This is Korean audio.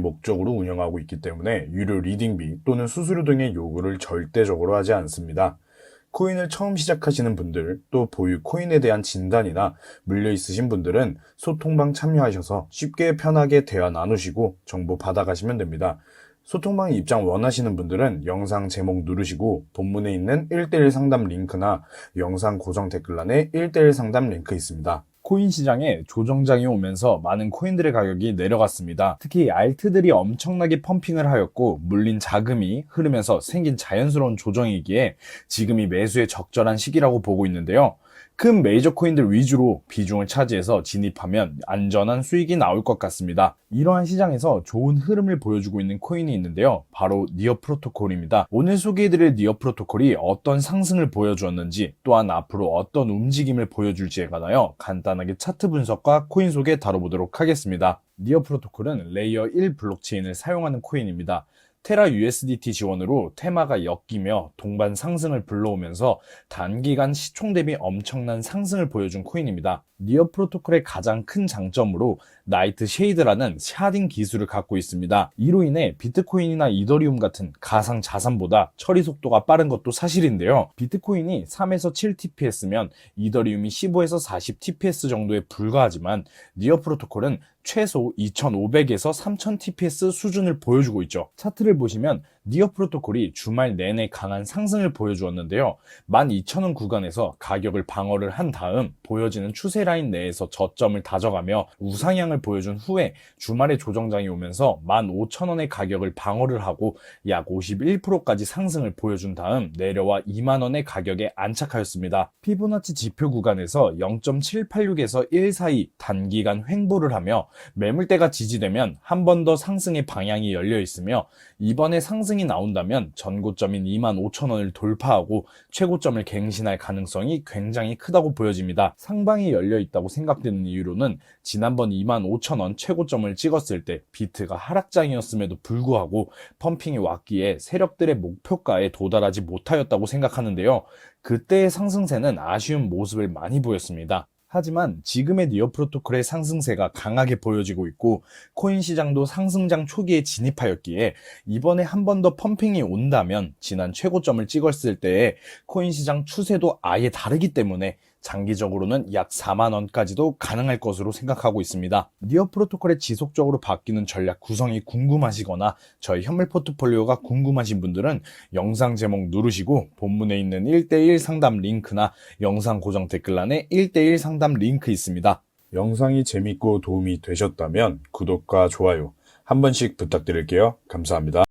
목적으로 운영하고 있기 때문에 유료 리딩비 또는 수수료 등의 요구를 절대적으로 하지 않습니다. 코인을 처음 시작하시는 분들, 또 보유 코인에 대한 진단이나 물려 있으신 분들은 소통방 참여하셔서 쉽게 편하게 대화 나누시고 정보 받아가시면 됩니다. 소통방 입장 원하시는 분들은 영상 제목 누르시고 본문에 있는 1대1 상담 링크나 영상 고정 댓글란에 1대1 상담 링크 있습니다. 코인 시장에 조정장이 오면서 많은 코인들의 가격이 내려갔습니다. 특히 알트들이 엄청나게 펌핑을 하였고 물린 자금이 흐르면서 생긴 자연스러운 조정이기에 지금이 매수의 적절한 시기라고 보고 있는데요. 큰 메이저 코인들 위주로 비중을 차지해서 진입하면 안전한 수익이 나올 것 같습니다. 이러한 시장에서 좋은 흐름을 보여주고 있는 코인이 있는데요. 바로 니어 프로토콜입니다. 오늘 소개해드릴 니어 프로토콜이 어떤 상승을 보여주었는지 또한 앞으로 어떤 움직임을 보여줄지에 관하여 간단 하게 차트 분석과 코인 소개 다뤄보도록 하겠습니다. 니어 프로토콜은 레이어 1 블록체인을 사용하는 코인입니다. 테라 USDT 지원으로 테마가 엮이며 동반 상승을 불러오면서 단기간 시총 대비 엄청난 상승을 보여준 코인입니다. 니어 프로토콜의 가장 큰 장점으로 나이트 쉐이드라는 샤딩 기술을 갖고 있습니다. 이로 인해 비트코인이나 이더리움 같은 가상 자산보다 처리 속도가 빠른 것도 사실인데요. 비트코인이 3에서 7TPS면 이더리움이 15에서 40TPS 정도에 불과하지만 니어 프로토콜은 최소 2500에서 3000TPS 수준을 보여주고 있죠. 차트를 보시면 니어 프로토콜이 주말 내내 강한 상승을 보여주었는데요. 12,000원 구간에서 가격을 방어를 한 다음 보여지는 추세 라인 내에서 저점을 다져가며 우상향을 보여준 후에 주말에 조정장이 오면서 15,000원의 가격을 방어를 하고 약 51%까지 상승을 보여준 다음 내려와 2만원의 가격에 안착하였습니다. 피보나치 지표 구간에서 0.786에서 1 사이 단기간 횡보를 하며 매물대가 지지되면 한 번 더 상승의 방향이 열려 있으며 이번에 상승이 나온다면 전고점인 25,000원을 돌파하고 최고점을 갱신할 가능성이 굉장히 크다고 보여집니다. 상방이 열려 있다고 생각되는 이유로는 지난번 25,000원 최고점을 찍었을 때 비트가 하락장이었음에도 불구하고 펌핑이 왔기에 세력들의 목표가에 도달하지 못하였다고 생각하는데요. 그때의 상승세는 아쉬운 모습을 많이 보였습니다. 하지만 지금의 니어 프로토콜의 상승세가 강하게 보여지고 있고 코인 시장도 상승장 초기에 진입하였기에 이번에 한 번 더 펌핑이 온다면 지난 최고점을 찍었을 때의 코인 시장 추세도 아예 다르기 때문에 장기적으로는 약 4만 원까지도 가능할 것으로 생각하고 있습니다. 니어 프로토콜의 지속적으로 바뀌는 전략 구성이 궁금하시거나 저희 현물 포트폴리오가 궁금하신 분들은 영상 제목 누르시고 본문에 있는 1대1 상담 링크나 영상 고정 댓글란에 1대1 상담 링크 있습니다. 영상이 재밌고 도움이 되셨다면 구독과 좋아요 한 번씩 부탁드릴게요. 감사합니다.